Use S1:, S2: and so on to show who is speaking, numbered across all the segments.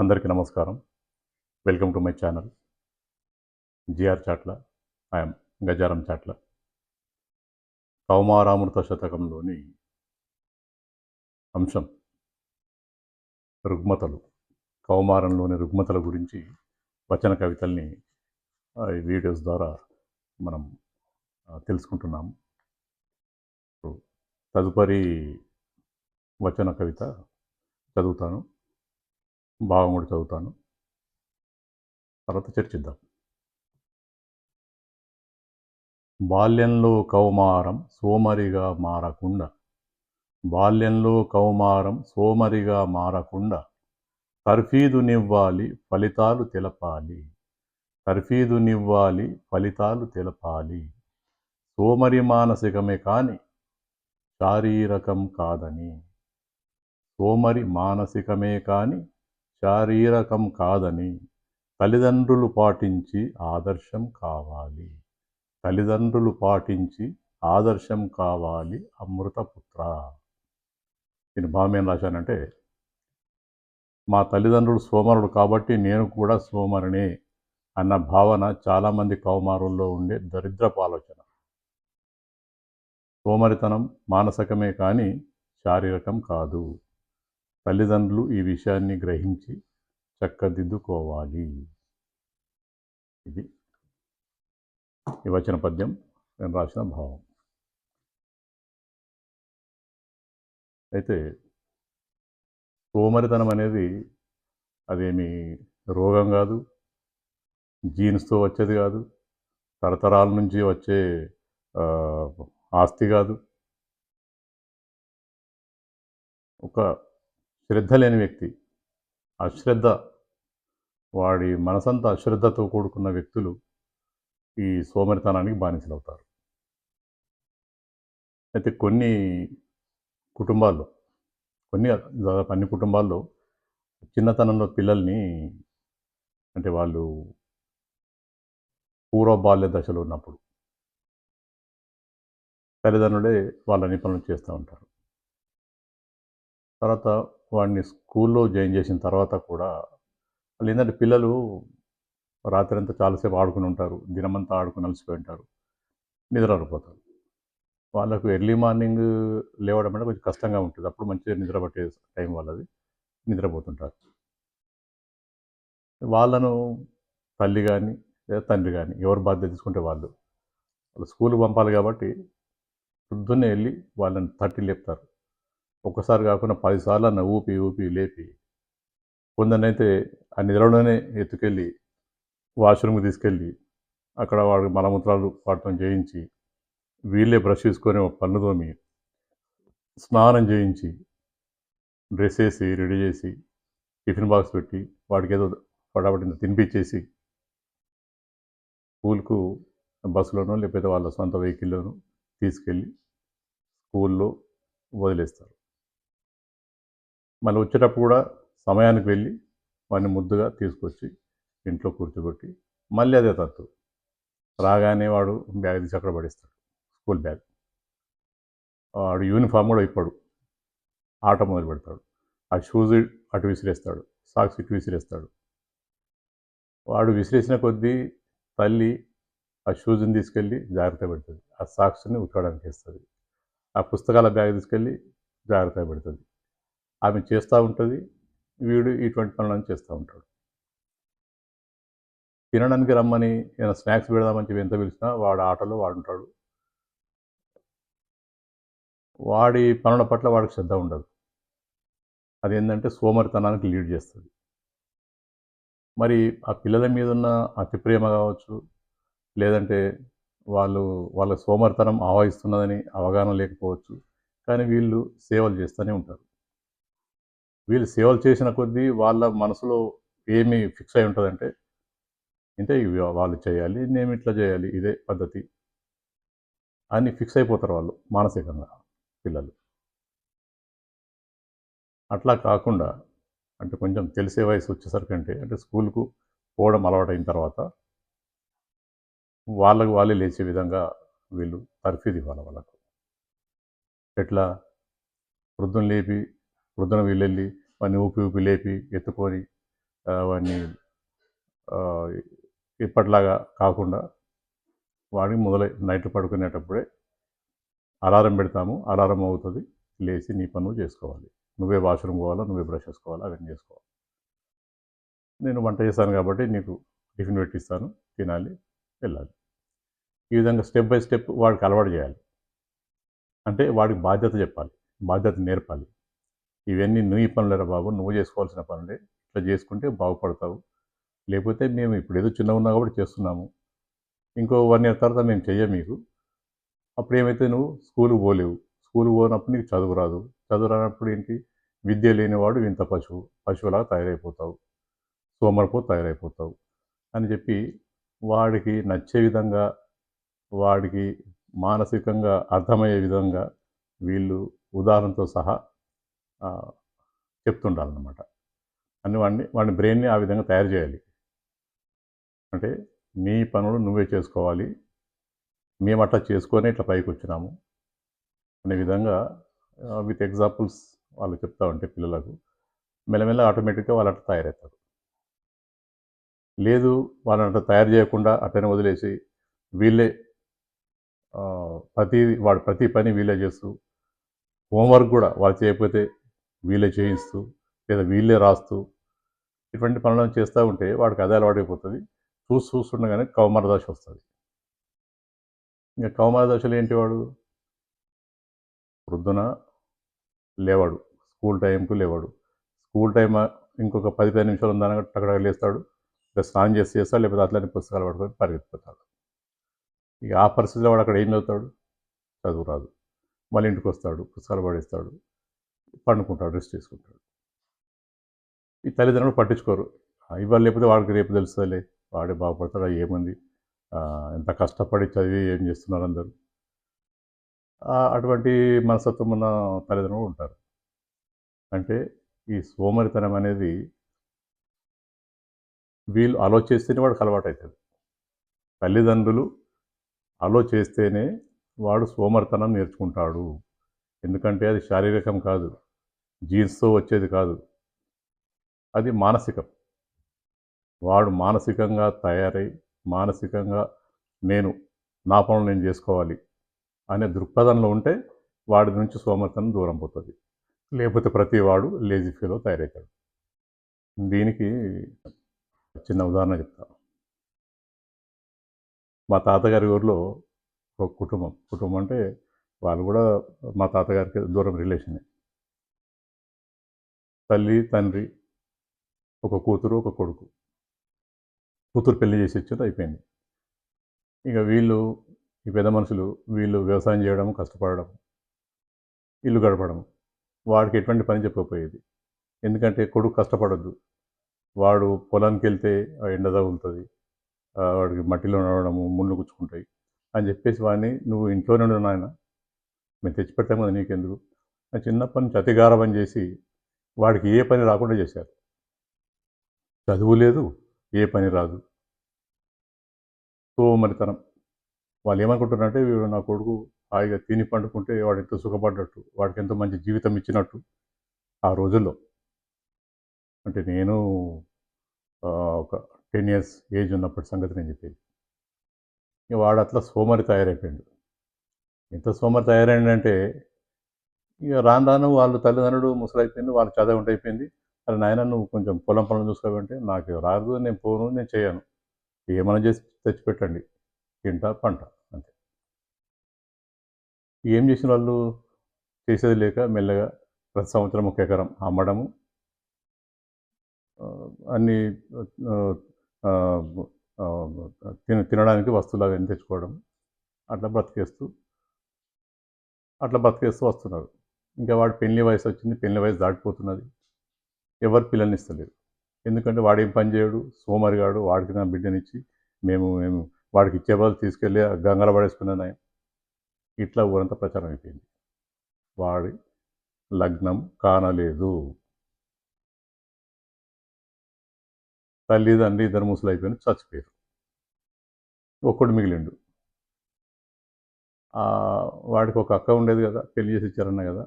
S1: అందరికీ నమస్కారం. Welcome to my channel. GR Chatla I'm Gajaram Chatla. కౌమారామృత శతకంలోని అంశం రుగ్మతలు. కౌమారంలోని రుగ్మతల గురించి వచన కవితల్ని వీడియోస్ ద్వారా మనం తెలుసుకుంటున్నాం. తెలుసుకుంటున్నాము తదుపరి వచన కవిత చదువుతాను. భావం కూడా చదువుతాను. తర్వాత చర్చిద్దాం. బాల్యంలో కౌమారం సోమరిగా మారకుండా. బాల్యంలో కౌమారం సోమరిగా మారకుండా. తర్ఫీదునివ్వాలి ఫలితాలు తెలపాలి. తర్ఫీదునివ్వాలి ఫలితాలు తెలపాలి. సోమరి మానసికమే కాని శారీరకం కాదని. సోమరి మానసికమే కాని శారీరకం కాదని తల్లిదండ్రులు పాటించి ఆదర్శం కావాలి. తల్లిదండ్రులు పాటించి ఆదర్శం కావాలి అమృతపుత్ర దీని భావం రాశానంటే మా తల్లిదండ్రులు సోమరుడు కాబట్టి నేను కూడా సోమరునే అన్న భావన చాలామంది కౌమారుల్లో ఉండే దరిద్రపు ఆలోచన. సోమరితనం మానసికమే కానీ శారీరకం కాదు. తల్లిదండ్రులు ఈ విషయాన్ని గ్రహించి చక్కదిద్దుకోవాలి. ఇది ఈ వచన పద్యం. నేను రాసిన భావం. అయితే సోమరితనం అనేది అదేమి రోగం కాదు జీన్స్తో వచ్చేది కాదు తరతరాల నుంచి వచ్చే ఆస్తి కాదు. ఒక శ్రద్ధ లేని వ్యక్తి. అశ్రద్ధ వాడి మనసంతా అశ్రద్ధతో కూడుకున్న వ్యక్తులు ఈ సోమరితనానికి బానిసలవుతారు. అయితే కొన్ని కుటుంబాల్లో కొన్ని దాదాపు అన్ని కుటుంబాల్లో చిన్నతనంలో పిల్లల్ని అంటే వాళ్ళు పూర్వ బాల్య దశలో ఉన్నప్పుడు తల్లిదండ్రులే వాళ్ళని పనులు చేస్తూ ఉంటారు. తర్వాత వాడిని స్కూల్లో జాయిన్ చేసిన తర్వాత కూడా వాళ్ళు ఏంటంటే పిల్లలు రాత్రి అంతా చాలాసేపు ఆడుకుని ఉంటారు దినమంతా ఆడుకుని అలసిపోయి ఉంటారు నిద్రపోతారు. వాళ్ళకు ఎర్లీ మార్నింగ్ లేవడం అంటే కొంచెం కష్టంగా ఉంటుంది. అప్పుడు మంచిగా నిద్ర పట్టే టైం వాళ్ళది నిద్రపోతుంటారు. వాళ్ళను తల్లి కానీ లేదా తండ్రి కానీ ఎవరు బాధ్యత తీసుకుంటే వాళ్ళు వాళ్ళు స్కూల్కి పంపాలి కాబట్టి పొద్దున్నే వెళ్ళి వాళ్ళని తట్టి లేపుతారు. ఒక్కసారి కాకుండా పదిసార్లు అన్న ఊపి ఊపి లేపి కొందరినైతే ఆ నిద్రలోనే ఎత్తుకెళ్ళి వాష్రూమ్కి తీసుకెళ్ళి అక్కడ వాడి మలమూత్రాలు వాటితో చేయించి వీళ్ళే బ్రష్ చేసుకొని ఒక పన్ను తోమి స్నానం చేయించి డ్రెస్ వేసి రెడీ చేసి టిఫిన్ బాక్స్ పెట్టి వాడికి ఏదో పడబడిన తినిపించేసి స్కూల్కు బస్సులోనో లేకపోతే వాళ్ళ సొంత వెహికల్లోనో తీసుకెళ్ళి స్కూల్లో వదిలేస్తారు. మళ్ళీ వచ్చేటప్పుడు కూడా సమయానికి వెళ్ళి వాడిని ముద్దుగా తీసుకొచ్చి ఇంట్లో కూర్చోబెట్టి మళ్ళీ అదే తత్తు. రాగానే వాడు బ్యాగ్ తీసి అక్కడ పడేస్తాడు స్కూల్ బ్యాగ్. వాడు యూనిఫామ్ కూడా ఇప్పాడు. ఆట మొదలు పెడతాడు. ఆ షూస్ అటు విసిరేస్తాడు సాక్స్ ఇటు విసిరేస్తాడు. వాడు విసిరేసిన కొద్దీ తల్లి ఆ షూస్ని తీసుకెళ్ళి జాగ్రత్త పెడుతుంది. ఆ సాక్స్ని ఉతకడానికి ఇస్తుంది ఆ పుస్తకాల బ్యాగ్ తీసుకెళ్ళి జాగ్రత్త పెడుతుంది. ఆమె చేస్తూ ఉంటుంది వీడు ఇటువంటి పనులను చేస్తూ ఉంటాడు. తినడానికి రమ్మని ఏమైనా స్నాక్స్ పెడదామని చెప్పి ఎంత పిలిచినా వాడు ఆటలో వాడుంటాడు. వాడి పనుల పట్ల వాడికి శ్రద్ధ ఉండదు. అదేంటంటే సోమరితనానికి లీడ్ చేస్తుంది. మరి ఆ పిల్లల మీద ఉన్న అతి ప్రేమ కావచ్చు లేదంటే వాళ్ళు వాళ్ళ సోమరితనం ఆవహిస్తున్నదని అవగాహన లేకపోవచ్చు కానీ వీళ్ళు సేవలు చేస్తూనే ఉంటారు. వీళ్ళు సేవలు చేసిన కొద్దీ వాళ్ళ మనసులో ఏమి ఫిక్స్ అయి ఉంటుందంటే అంటే ఇవి వాళ్ళు చేయాలి నేను ఇట్లా చేయాలి ఇదే పద్ధతి అని ఫిక్స్ అయిపోతారు వాళ్ళు మానసికంగా పిల్లలు. అట్లా కాకుండా అంటే కొంచెం తెలిసే వయసు వచ్చేసరికి అంటే అంటే స్కూల్కు పోవడం అలవాటైన తర్వాత వాళ్ళకు వాళ్ళే లేచే విధంగా వీళ్ళు తర్ఫీదు ఇవ్వాలి వాళ్ళకు. ఎట్లా? వృద్ధుని లేపి వృద్ధున వీళ్ళెళ్ళి వాడిని ఊపి ఊపి లేపి ఎత్తుకొని అవన్నీ ఇప్పటిలాగా కాకుండా వాడికి మొదలై నైట్ పడుకునేటప్పుడే అలారం పెడతాము అలారం అవుతుంది లేచి నీ పనులు చేసుకోవాలి. నువ్వే వాష్రూమ్ పోవాలా నువ్వే బ్రష్ చేసుకోవాలా అవన్నీ చేసుకోవాలి. నేను వంట చేశాను కాబట్టి నీకు టిఫిన్ పెట్టిస్తాను తినాలి వెళ్ళాలి. ఈ విధంగా స్టెప్ బై స్టెప్ వాడికి అలవాటు చేయాలి. అంటే వాడికి బాధ్యత చెప్పాలి బాధ్యత నేర్పాలి. ఇవన్నీ నువ్వు పనులేరా బాబు? నువ్వు చేసుకోవాల్సిన పనులే. ఇట్లా చేసుకుంటే బాగుపడతావు. లేకపోతే మేము ఇప్పుడు ఏదో చిన్న ఉన్నా కాబట్టి చేస్తున్నాము. ఇంకో వన్ ఇయర్ తర్వాత మేము చెయ్యం మీకు. అప్పుడు ఏమైతే నువ్వు స్కూల్కి పోలేవు. స్కూల్కి పోనప్పుడు నీకు చదువు రాదు. చదువు రానప్పుడు ఏంటి? విద్య లేనివాడు ఇంత పశువు. పశువులాగా తయారైపోతావు. సోమరపో తయారైపోతావు అని చెప్పి వాడికి నచ్చే విధంగా వాడికి మానసికంగా అర్థమయ్యే విధంగా వీళ్ళు ఉదాహరణతో సహా చెప్తుండాలన్నమాట. అని వాడిని వాడి బ్రెయిన్ని ఆ విధంగా తయారు చేయాలి. అంటే నీ పనులు నువ్వే చేసుకోవాలి. మేము అట్లా చేసుకొని ఇట్లా పైకి వచ్చినాము అనే విధంగా విత్ ఎగ్జాంపుల్స్ వాళ్ళు చెప్తా ఉంటే పిల్లలకు మెల్లమెల్ల ఆటోమేటిక్గా వాళ్ళు అట్లా తయారవుతారు. లేదు వాళ్ళని అట్లా తయారు చేయకుండా అట్లనే వదిలేసి వీళ్ళే ప్రతి వాడు ప్రతి పని వీళ్ళే చేస్తూ హోంవర్క్ కూడా వాళ్ళు చేయకపోతే వీళ్ళే చేయిస్తూ లేదా వీళ్ళే రాస్తూ ఇటువంటి పనులను చేస్తూ ఉంటే వాడికి అదే అలవాటైపోతుంది. చూసి చూస్తుండగానే కౌమార దశ వస్తుంది. ఇంకా కౌమార దశలో ఏంటి వాడు? వృద్ధున లేవాడు స్కూల్ టైంకు లేవాడు. స్కూల్ టైం ఇంకొక పది పది నిమిషాలు ఉందని అక్కడ లేస్తాడు. లేదా స్నానం చేసి చేస్తాడు లేకపోతే అట్లాంటి పుస్తకాలు పడుకొని పరిగెత్తిపోతాడు ఇక ఆ పరిస్థితిలో వాడు అక్కడ ఏం చదువుతాడు? చదువు రాదు. మళ్ళీ ఇంటికి వస్తాడు పుస్తకాలు పడేస్తాడు. పండుకుంటాడు రెస్ట్ చేసుకుంటాడు ఈ తల్లిదండ్రులు పట్టించుకోరు. ఇవాళ లేకపోతే వాడికి రేపు తెలుస్తుందిలే వాడే బాగుపడతాడు ఏముంది? ఎంత కష్టపడి చదివి ఏం చేస్తున్నారు అందరూ? అటువంటి మనస్తత్వం ఉన్న తల్లిదండ్రులు ఉంటారు. అంటే ఈ సోమరితనం అనేది వీళ్ళు అలో చేస్తేనే వాడికి అలవాటు అవుతుంది తల్లిదండ్రులు అలో చేస్తేనే వాడు సోమరితనం నేర్చుకుంటాడు. ఎందుకంటే అది శారీరకం కాదు. జీన్స్తో వచ్చేది కాదు. అది మానసికం. వాడు మానసికంగా తయారై మానసికంగా నేను నా పనులు నేను చేసుకోవాలి అనే దృక్పథంలో ఉంటే వాడి నుంచి సోమర్థనం దూరం పోతుంది. లేకపోతే ప్రతి వాడు లేజీ ఫీలో తయారవుతాడు. దీనికి చిన్న ఉదాహరణ చెప్తా. మా తాతగారి ఊరిలో ఒక కుటుంబం. కుటుంబం అంటే వాళ్ళు కూడా మా తాతగారికి దూరం రిలేషనే. తల్లి తండ్రి ఒక కూతురు ఒక కొడుకు. కూతురు పెళ్ళి చేసి ఇచ్చేది అయిపోయింది. ఇక వీళ్ళు ఈ పెద్ద మనుషులు వీళ్ళు వ్యవసాయం చేయడం కష్టపడడం ఇల్లు గడపడం వాడికి ఎటువంటి పని చెప్పకపోయేది. ఎందుకంటే కొడుకు కష్టపడద్దు. వాడు పొలానికి వెళ్తే ఎండ తగులుతుంది వాడికి మట్టిలో నడవడము ముళ్ళు గుచ్చుకుంటాయి అని చెప్పేసి వాడిని నువ్వు ఇంట్లోనే ఉండు నాయన మేము తెచ్చిపెట్టాం కదా నీకెందుకు? అని చిన్నప్పటి నుంచి అతిగారవం చేసి వాడికి ఏ పని రాకుండా చేశారు. చదువు లేదు ఏ పని రాదు. సోమరితనం. వాళ్ళు ఏమనుకుంటున్నారంటే వీడు నా కొడుకు హాయిగా తిని పండుకుంటే వాడు ఎంతో సుఖపడ్డట్టు వాడికి ఎంతో మంచి జీవితం ఇచ్చినట్టు ఆ రోజుల్లో. అంటే నేను ఒక టెన్ ఇయర్స్ ఏజ్ ఉన్నప్పటి సంగతి నేను చెప్పేది. వాడు అట్లా సోమరి తయారైపోయాడు. ఇంత సోమర్ తయారైందంటే ఇక రాను రాను వాళ్ళు తల్లిదండ్రులు ముసలైపోయింది వాళ్ళు చదవ ఉంటే అయిపోయింది. అరే నాయన నువ్వు కొంచెం పొలం పనులు చూసుకోవంటే నాకు రాదు నేను పోను నేను చేయను. ఏమైనా చేసి తెచ్చిపెట్టండి. తింటా పంట అంతే. ఏం చేసిన వాళ్ళు? చేసేది లేక మెల్లగా ప్రతి సంవత్సరం ఒక ఎకరం అమ్మడము. అన్నీ అన్ని తిన తినడానికి వస్తువులు అవన్నీ తెచ్చుకోవడం. అట్లా బ్రతికేస్తూ అట్లా బ్రతికేస్తూ వస్తున్నారు. ఇంకా వాడు పెళ్ళి వయసు వచ్చింది పెళ్ళి వయసు దాటిపోతున్నది. ఎవరు పిల్లల్ని ఇస్తలేరు. ఎందుకంటే వాడు ఏం పని చేయడు? సోమరిగాడు వాడికి నా బిడ్డనిచ్చి మేము మేము వాడికి ఇచ్చే బదులు తీసుకెళ్ళి గంగల పడేసుకున్నాను ఇట్లా ఊరంతా ప్రచారం అయిపోయింది. వాడి లగ్నం కానలేదు. తల్లి తండ్రి ఇద్దరు ముసలు అయిపోయిన చచ్చిపోయారు. ఒక్కడు మిగిలిండు. వాడికి ఒక అక్క ఉండేది కదా పెళ్ళి చేసి ఇచ్చారన్న కదా.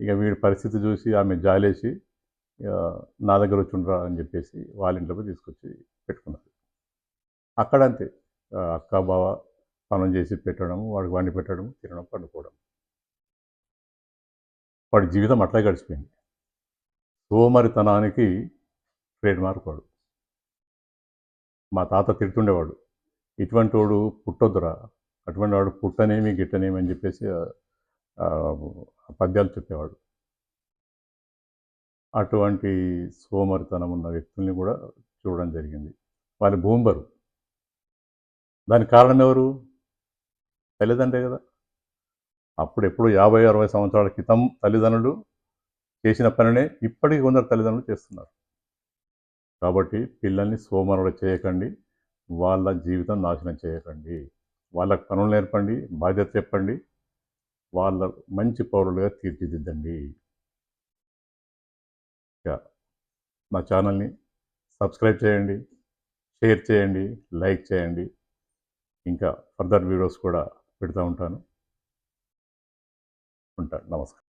S1: ఇక వీడి పరిస్థితి చూసి ఆమె జాలేసి ఇక నా దగ్గర వచ్చి ఉండరా అని చెప్పేసి వాళ్ళ ఇంట్లో తీసుకొచ్చి పెట్టుకున్నారు. అక్కడ అంతే. అక్క బావ పనులు చేసి పెట్టడం వాడికి వండి పెట్టడం తినడం పండుకోవడం. వాడి జీవితం అట్లా గడిచిపోయింది. సోమరితనానికి ట్రేడ్ మార్క్ వాడు. మా తాత తిడుతుండేవాడు. ఇటువంటి వాడు పుట్టొద్దురా. అటువంటి వాడు పుట్టనేమి గిట్టనేమి అని చెప్పేసి పద్యాలు చెప్పేవాడు. అటువంటి సోమరితనం ఉన్న వ్యక్తుల్ని కూడా చూడడం జరిగింది. వాళ్ళ భూంబరు. దానికి కారణం ఎవరు? తల్లిదండ్రే కదా. అప్పుడు ఎప్పుడు యాభై అరవై సంవత్సరాల క్రితం తల్లిదండ్రులు చేసిన పనినే ఇప్పటికీ కొందరు తల్లిదండ్రులు చేస్తున్నారు. కాబట్టి పిల్లల్ని సోమరుడు చేయకండి వాళ్ళ జీవితం నాశనం చేయకండి. వాళ్ళకి పనులు నేర్పండి బాధ్యత చెప్పండి వాళ్ళ మంచి పౌరులుగా తీర్చిదిద్దండి. నా ఛానల్ని సబ్స్క్రైబ్ చేయండి షేర్ చేయండి లైక్ చేయండి. ఇంకా ఫర్దర్ వీడియోస్ కూడా పెడతా ఉంటాను. ఉంటాను నమస్కారం.